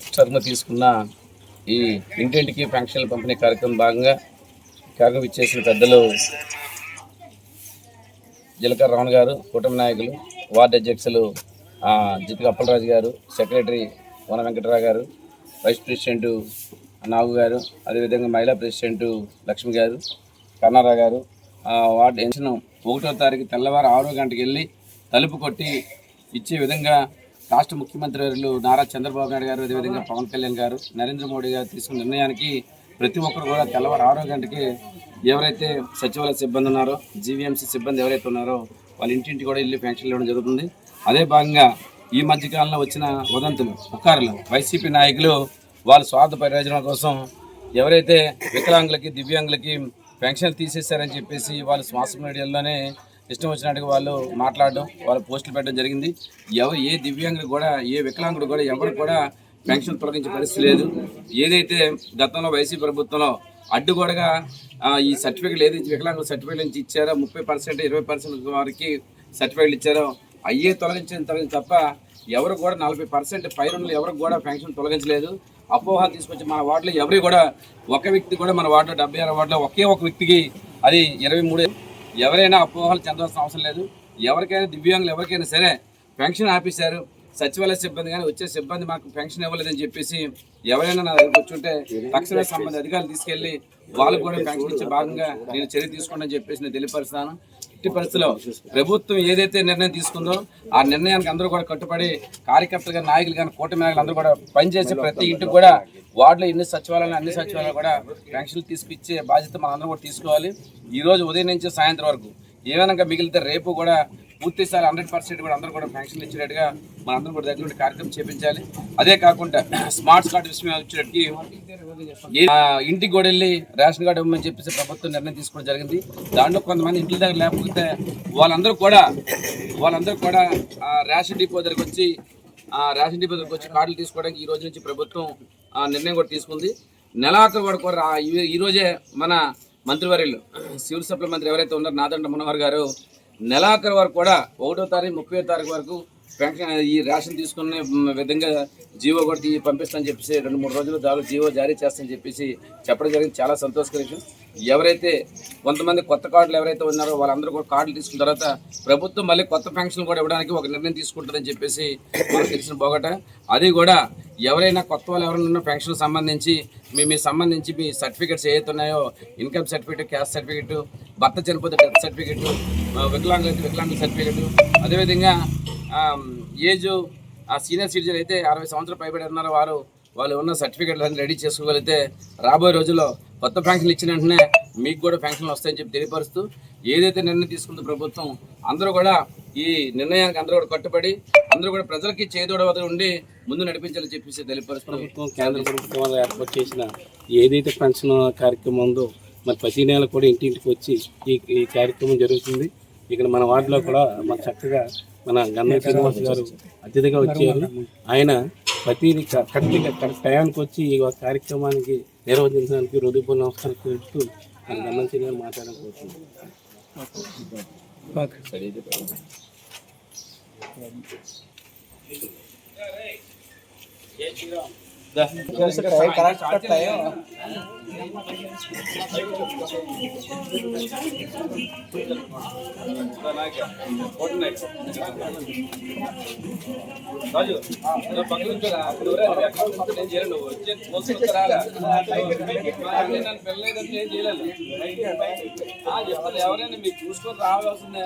ప్రతిష్టాత్మక తీసుకున్న ఈ ఇంటింటికి ఫంక్షన్లు పంపిణీ కార్యక్రమం భాగంగా కార్యక్రమం ఇచ్చేసిన పెద్దలు జీలకర్ర రమణ గారు కుటుంబ నాయకులు వార్డు అధ్యక్షులు ఆ, అప్పలరాజు గారు సెక్రటరీ వన వెంకటరావు గారు వైస్ ప్రెసిడెంట్ నాగు గారు అదేవిధంగా మహిళా ప్రెసిడెంట్ లక్ష్మి గారు కన్నారావు గారు ఆ, వార్డు ఎన్షన్ ఒకటో తారీఖు తెల్లవారు ఆరో గంటకి వెళ్ళి తలుపు కొట్టి ఇచ్చే విధంగా రాష్ట్ర ముఖ్యమంత్రి వర్యులు నారా చంద్రబాబు నాయుడు గారు అదేవిధంగా పవన్ కళ్యాణ్ గారు నరేంద్ర మోడీ గారు తీసుకున్న నిర్ణయానికి ప్రతి ఒక్కరు కూడా తెల్లవారు ఆరో గంటకి ఎవరైతే సచివాలయ సిబ్బంది ఉన్నారో జీవీఎంసీ సిబ్బంది ఎవరైతే ఉన్నారో వాళ్ళ ఇంటింటి కూడా వెళ్ళి పెన్షన్లు ఇవ్వడం జరుగుతుంది. అదే భాగంగా ఈ మధ్యకాలంలో వచ్చిన ఉదంతులు పుకారులు వైసీపీ నాయకులు వాళ్ళ స్వార్థ ప్రయోజనాల కోసం ఎవరైతే వికలాంగులకి దివ్యాంగులకి పెన్షన్ తీసేశారని చెప్పేసి వాళ్ళు సోషల్ మీడియాలోనే ఇష్టం వచ్చినట్టుగా వాళ్ళు మాట్లాడడం వాళ్ళు పోస్టులు పెట్టడం జరిగింది. ఎవరు ఏ దివ్యాంగుడు కూడా ఏ వికలాంగుడు కూడా ఎవరు కూడా పెన్షన్ తొలగించే పరిస్థితి లేదు. ఏదైతే గతంలో వైసీపీ ప్రభుత్వంలో అడ్డుగోడగా ఈ సర్టిఫికేట్ ఏదైతే వికలాంగుల సర్టిఫికేట్ నుంచి ఇచ్చారో ముప్పై పర్సెంట్ ఇరవై పర్సెంట్ వారికి సర్టిఫికేట్లు ఇచ్చారో అయ్యే తొలగించిన తొలగించి తప్ప ఎవరు కూడా నలభై పర్సెంట్ పైన ఎవరికి కూడా పెన్షన్ తొలగించలేదు. అపోహలు తీసుకొచ్చి మన వార్డులో ఎవరి కూడా ఒక వ్యక్తి కూడా మన వార్డులో డెబ్బై ఆరు వార్డులో ఒకే ఒక వ్యక్తికి అది ఇరవై మూడు ఎవరైనా అపోహలు చెందాల్సిన అవసరం లేదు. ఎవరికైనా దివ్యాంగులు ఎవరికైనా సరే పెన్షన్ ఆపేశారు. సచివాలయ సిబ్బంది కానీ వచ్చే సిబ్బంది మాకు పెన్షన్ ఇవ్వలేదని చెప్పేసి ఎవరైనా నా దగ్గర కూర్చుంటే తక్షణ సంబంధ అధికారులు తీసుకెళ్ళి వాళ్ళకు కూడా పెన్షన్ ఇచ్చే భాగంగా నేను చర్య తీసుకోండి అని చెప్పేసి నేను తెలియపరుస్తాను. ఎట్టి పరిస్థితిలో ప్రభుత్వం ఏదైతే నిర్ణయం తీసుకుందో ఆ నిర్ణయానికి అందరూ కూడా కట్టుబడి కార్యకర్తలు కానీ నాయకులు కానీ కూటమి నాయకులు అందరూ కూడా పనిచేసే ప్రతి ఇంటికి కూడా వార్డులో ఎన్ని సచివాలయాలు అన్ని సచివాలయాలు కూడా పెన్షన్లు తీసుకొచ్చే బాధ్యత మనం కూడా తీసుకోవాలి. ఈరోజు ఉదయం నుంచి సాయంత్రం వరకు ఏమైనా మిగిలితే రేపు కూడా పూర్తి స్థాయి హండ్రెడ్ పర్సెంట్ కూడా అందరూ కూడా పెన్షన్లు ఇచ్చేటట్టుగా మనందరూ కూడా దగ్గర కార్యక్రమం చేపించాలి. అదే కాకుండా స్మార్ట్ కార్డు విషయం వచ్చేటట్టుకి ఇంటికి కూడా వెళ్ళి రేషన్ కార్డు ఇవ్వమని చెప్పేసి ప్రభుత్వం నిర్ణయం తీసుకోవడం జరిగింది. దాంట్లో కొంతమంది ఇంటి దగ్గర లేకపోతే వాళ్ళందరూ కూడా వాళ్ళందరూ కూడా రేషన్ డిపో దగ్గరకు వచ్చి రేషన్ డిపో దగ్గరకు వచ్చి కార్డులు తీసుకోవడానికి ఈ రోజు నుంచి ప్రభుత్వం ఆ, నిర్ణయం కూడా తీసుకుంది. నెలాఖరు వరకు కూడా ఈరోజే ఈ- మన మంత్రివర్యులు సివిల్ సప్లై మంత్రి ఎవరైతే ఉన్నారో నాదండ మనోహర్ గారు నెలాఖరు వరకు కూడా ఒకటో తారీఖు ముప్పై తారీఖు వరకు పెన్షన్ ఈ రేషన్ తీసుకునే విధంగా జీవో కూడా పంపిస్తామని చెప్పేసి రెండు మూడు రోజులు దాదాపు జీవో జారీ చేస్తానని చెప్పేసి చెప్పడం జరిగింది. చాలా సంతోషకర విషయం. ఎవరైతే కొంతమంది కొత్త కార్డులు ఎవరైతే ఉన్నారో వాళ్ళందరూ కూడా కార్డులు తీసుకున్న తర్వాత ప్రభుత్వం మళ్ళీ కొత్త పెన్షన్ కూడా ఇవ్వడానికి ఒక నిర్ణయం తీసుకుంటుందని చెప్పేసి మనకు తెలిసిన పోగట అది కూడా ఎవరైనా కొత్త వాళ్ళు ఎవరైనా ఉన్న పెన్షన్ సంబంధించి మీ మీ సంబంధించి మీ సర్టిఫికేట్స్ ఏవైతే ఉన్నాయో ఇన్కమ్ సర్టిఫికేట్ క్యాస్ట్ సర్టిఫికేట్ భర్త చనిపోతే డెత్ సర్టిఫికేట్ వికలాంగులు అయితే వికలాంగ సర్టిఫికెట్ అదేవిధంగా ఏజ్ ఆ సీనియర్ సిటిజన్ అయితే అరవై సంవత్సరాలు పైబడి ఉన్నారో వారు వాళ్ళు ఉన్న సర్టిఫికెట్లు అన్ని రెడీ చేసుకోగలిగితే రాబోయే రోజుల్లో కొత్త ఫ్యాంక్షన్లు ఇచ్చిన వెంటనే మీకు కూడా ఫ్యాంక్షన్లు వస్తాయని చెప్పి తెలియపరుస్తూ ఏదైతే నిర్ణయం తీసుకుందో ప్రభుత్వం అందరూ కూడా ఈ నిర్ణయానికి అందరూ కూడా కట్టుబడి అందరూ కూడా ప్రజలకి చేదోడ ఉండి ముందు నడిపించాలని చెప్పేసి తెలియపరుస్తూ ప్రభుత్వం కేంద్ర ప్రభుత్వం ఏర్పాటు చేసిన ఏదైతే పెన్షన్ కార్యక్రమం ఉందో మరి ప్రతి నెల కూడా ఇంటింటికి వచ్చి ఈ ఈ కార్యక్రమం జరుగుతుంది. ఇక్కడ మన వార్డులో కూడా మన చక్కగా మన గన్న శ్రీనివాస్ గారు అతిథిగా వచ్చారు. ఆయన ప్రతి కరెక్ట్గా కరెక్ట్ టయానికి వచ్చి ఈ కార్యక్రమానికి నిర్వహించడానికి హృదయపూర్వ నమస్కారం చేస్తూ మన గన్న శ్రీనివాస్ మాట్లాడకపోతున్నాం రాజు రాజు పక్కన కూర్చోరా. నువ్వు నేను నువ్వు వచ్చి మోసుకొచ్చి నన్ను ఏం చేయలేదు ఆ, ఎవరైనా మీకు చూసుకొని రావాల్సిందే